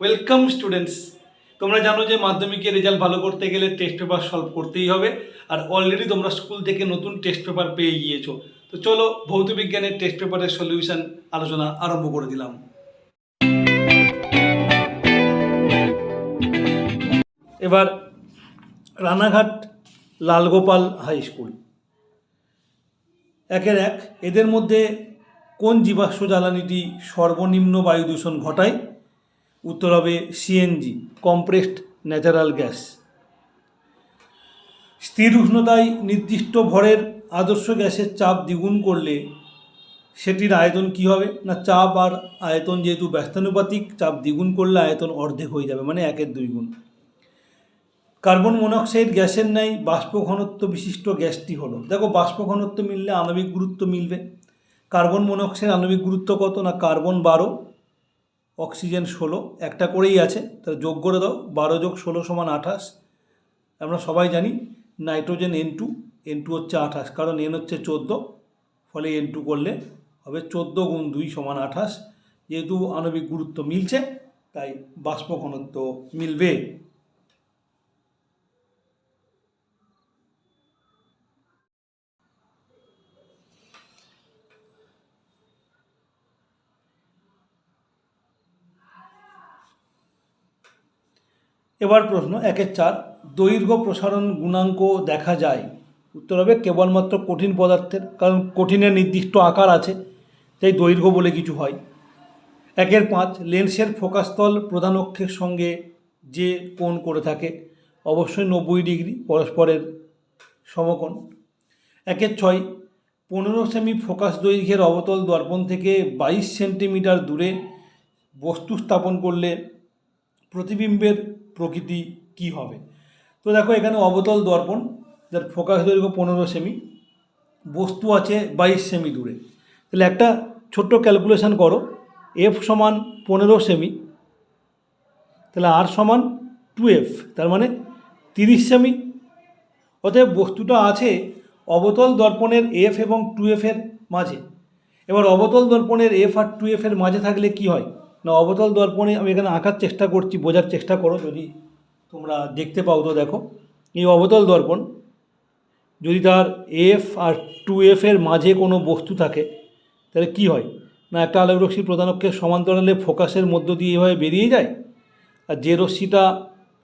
Welcome students তোমরা জানো যে মাধ্যমিকের রেজাল্ট ভালো করতে গেলে টেস্ট পেপার সলভ করতেই হবে। আর অলরেডি তোমরা স্কুল থেকে নতুন টেস্ট পেপার পেয়ে গিয়েছো। তো চলো, ভৌত বিজ্ঞানের টেস্ট পেপারের সলিউশন আলোচনা আরম্ভ করে দিলাম। এবার রানাঘাট লালগোপাল হাই স্কুল। একের এক, এদের মধ্যে কোন জীবাশ্ম জ্বালানিটি সর্বনিম্ন বায়ু দূষণ ঘটায়? উত্তর হবে সিএনজি কম্প্রেসড ন্যাচারাল গ্যাস স্থির উষ্ণতায় নির্দিষ্ট ভরের আদর্শ গ্যাসের চাপ দ্বিগুণ করলে সেটির আয়তন কি হবে? না, চাপ আর আয়তন যেহেতু ব্যস্তানুপাতিক, চাপ দ্বিগুণ করলে আয়তন অর্ধেক হয়ে যাবে মানে একের দুই গুণ। কার্বন মনোক্সাইড গ্যাসের ন্যায় বাষ্প ঘনত্ব বিশিষ্ট গ্যাসটি হলো। দেখো, বাষ্প ঘনত্ব মিললে আণবিক গুরুত্ব মিলবে। কার্বন মনোক্সাইড আণবিক গুরুত্ব কত? না, কার্বন বারো। অক্সিজেন ষোলো, একটা করেই আছে, তাহলে যোগ করে দাও, বারো যোগ ষোলো সমান আঠাশ। আমরা সবাই জানি nitrogen N two N two হচ্ছে আঠাশ, কারণ এন হচ্ছে চোদ্দ, ফলে এন টু করলে হবে চোদ্দ গুণ দুই সমান আঠাশ, যেহেতু আণবিক গুরুত্ব মিলছে, তাই বাষ্প ঘনত্ব মিলবে। এবার প্রশ্ন একের চার, দৈর্ঘ্য প্রসারণ গুণাঙ্ক দেখা যায়। উত্তর হবে কেবলমাত্র কঠিন পদার্থের, কারণ কঠিনের নির্দিষ্ট আকার আছে, তাই দৈর্ঘ্য বলে কিছু হয়। একের পাঁচ, লেন্সের ফোকাসতল প্রধান অক্ষের সঙ্গে যে কোণ করে থাকে, অবশ্যই নব্বই ডিগ্রি পরস্পরের সমকোণ। একের ছয়, পনেরো সেমি ফোকাস দৈর্ঘ্যের অবতল দর্পণ থেকে বাইশ সেন্টিমিটার দূরে বস্তু স্থাপন করলে প্রতিবিম্বের প্রকৃতি কি হবে? তো দেখো এখানে অবতল দর্পণ, যার ফোকাস দৈর্ঘ্য পনেরো সেমি। বস্তু আছে বাইশ সেমি দূরে। তাহলে একটা ছোট্ট ক্যালকুলেশন করো। এফ সমান পনেরো সেমি। তাহলে আর সমান টু এফ তার মানে তিরিশ সেমি। অতএব বস্তুটা আছে অবতল দর্পণের এফ এবং টু এফের মাঝে। এবার অবতল দর্পণের এফ আর টু এফের মাঝে থাকলে কি হয়? না, অবতল দর্পণে আমি এখানে আঁকার চেষ্টা করছি, বোঝার চেষ্টা করো যদি তোমরা দেখতে পাও তো দেখো। এই অবতল দর্পণ, যদি তার এফ আর টু এফের মাঝে কোনো বস্তু থাকে, তাহলে কি হয়? না, একটা আলোক রশ্মি প্রধান অক্ষের সমান্তরালে ফোকাসের মধ্য দিয়ে এভাবে বেরিয়ে যায়? আর যে রশ্মিটা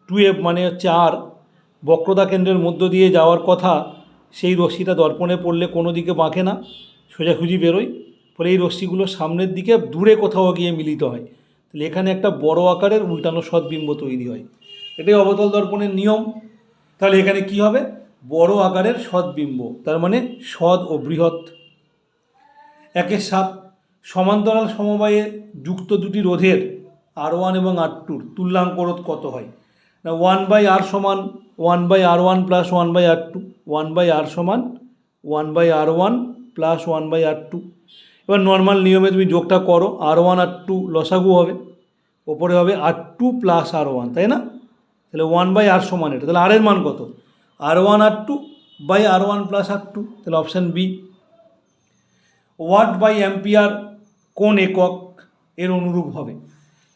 টু এফ মানে হচ্ছে আর বক্রতা কেন্দ্রের মধ্য দিয়ে যাওয়ার কথা, সেই রশ্মিটা দর্পণে পড়লে কোনো দিকে বাঁকে না, সোজাসুজি বেরোয়। ফলে এই রশ্মিগুলো সামনের দিকে দূরে কোথাও গিয়ে মিলিত হয়। তাহলে এখানে একটা বড় আকারের উল্টানো সদ্বিম্ব তৈরি হয়। এটাই অবতল দর্পণের নিয়ম। তাহলে এখানে কি হবে? বড় আকারের সদ্বিম্ব তার মানে সদ ও বৃহৎ। একের সাত সমান্তরাল সমবায়ে যুক্ত দুটি রোধের আর ওয়ান এবং আর টুর তুল্যাঙ্ক রোধ কত হয়? না, ওয়ান বাই আর সমান one by R one plus one by R two, one by R সমান one by R one plus one by R two. এবার নর্মাল নিয়মে তুমি যোগটা করো আর ওয়ান আর টু লসাগু হবে, ওপরে হবে R two plus R one তাই না? তাহলে ওয়ান বাই আর সমান এটা, তাহলে আর এর মান কত? R one R two by R one plus R two তাহলে option B watt by ampere কোন একক? এর অনুরূপ হবে।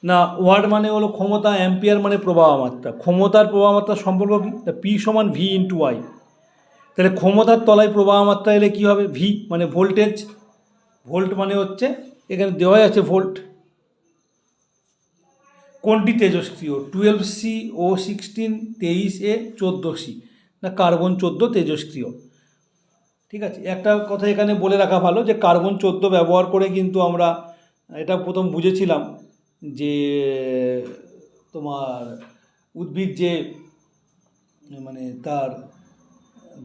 না ওয়াট মানে হলো ক্ষমতা অ্যাম্পিয়ার মানে প্রবাহ মাত্রা। ক্ষমতার প্রবাহ মাত্রার সম্পর্ক কি? পি সমান ভি ইন্টু ওয়াই তাহলে ক্ষমতার তলায় প্রবাহ মাত্রা এলে কী হবে? ভি মানে ভোল্টেজ ভোল্ট মানে হচ্ছে, এখানে দেওয়াই আছে ভোল্ট। কোনটি তেজস্ক্রিয় টুয়েলভ সি ও সিক্সটিন তেইশ এ চোদ্দ সি না কার্বন চোদ্দ তেজস্ক্রিয় ঠিক আছে? একটা কথা এখানে বলে রাখা ভালো যে কার্বন চোদ্দ ব্যবহার করে কিন্তু আমরা, এটা প্রথম বুঝেছিলাম যে, তোমার উদ্ভিদ যে মানে তার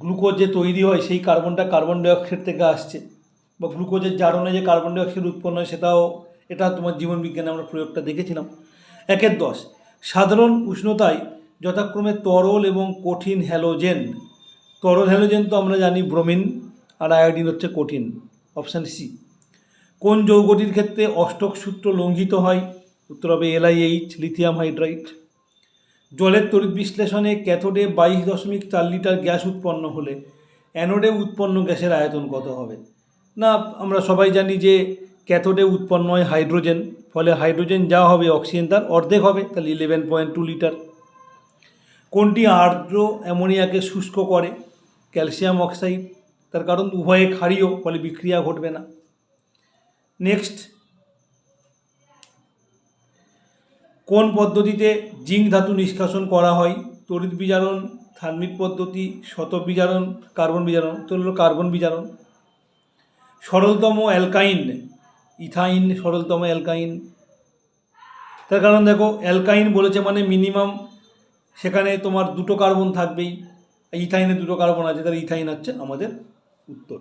গ্লুকোজ যে তৈরি হয়, সেই কার্বনটা কার্বন ডাইঅক্সাইড থেকে আসছে। বা গ্লুকোজের জারণে যে কার্বন ডাইঅক্সাইড উৎপন্ন হয় সেটাও এটা তোমার জীবন বিজ্ঞানে আমরা প্রয়োগটা দেখেছিলাম। একের দশ, সাধারণ উষ্ণতায় যথাক্রমে তরল এবং কঠিন হ্যালোজেন তরল হ্যালোজেন তো আমরা জানি ব্রোমিন আর আয়োডিন হচ্ছে কঠিন অপশান সি কোন যৌগটির ক্ষেত্রে অষ্টক সূত্র লঙ্ঘিত হয়? উত্তর হবে এলআইএইচ লিথিয়াম হাইড্রাইট জলের তড়িৎ বিশ্লেষণে ক্যাথোডে বাইশ দশমিক চার লিটার গ্যাস উৎপন্ন হলে অ্যানোডে উৎপন্ন গ্যাসের আয়তন কত হবে? না, আমরা সবাই জানি যে ক্যাথোডে উৎপন্ন হয় হাইড্রোজেন, ফলে হাইড্রোজেন যা হবে, অক্সিজেন তার অর্ধেক হবে, তাহলে ইলেভেন পয়েন্ট টু লিটার কোনটি আর্দ্র অ্যামোনিয়াকে শুষ্ক করে? ক্যালসিয়াম অক্সাইড, তার কারণ উভয়ে ক্ষারীয়, ফলে বিক্রিয়া ঘটবে না। নেক্সট, কোন পদ্ধতিতে জিঙ্ক ধাতু নিষ্কাশন করা হয়? তড়িৎ বিজারণ থার্মিক পদ্ধতি শত বিজারণ কার্বন বিজারণ তো হলো কার্বন বিজারণ। সরলতম অ্যালকাইন, ইথাইন সরলতম অ্যালকাইন। তার কারণ দেখো, অ্যালকাইন বলেছে মানে মিনিমাম, সেখানে তোমার দুটো কার্বন থাকবেই, ইথাইনে দুটো কার্বন আছে, তাহলে ইথাইন হচ্ছে আমাদের উত্তর।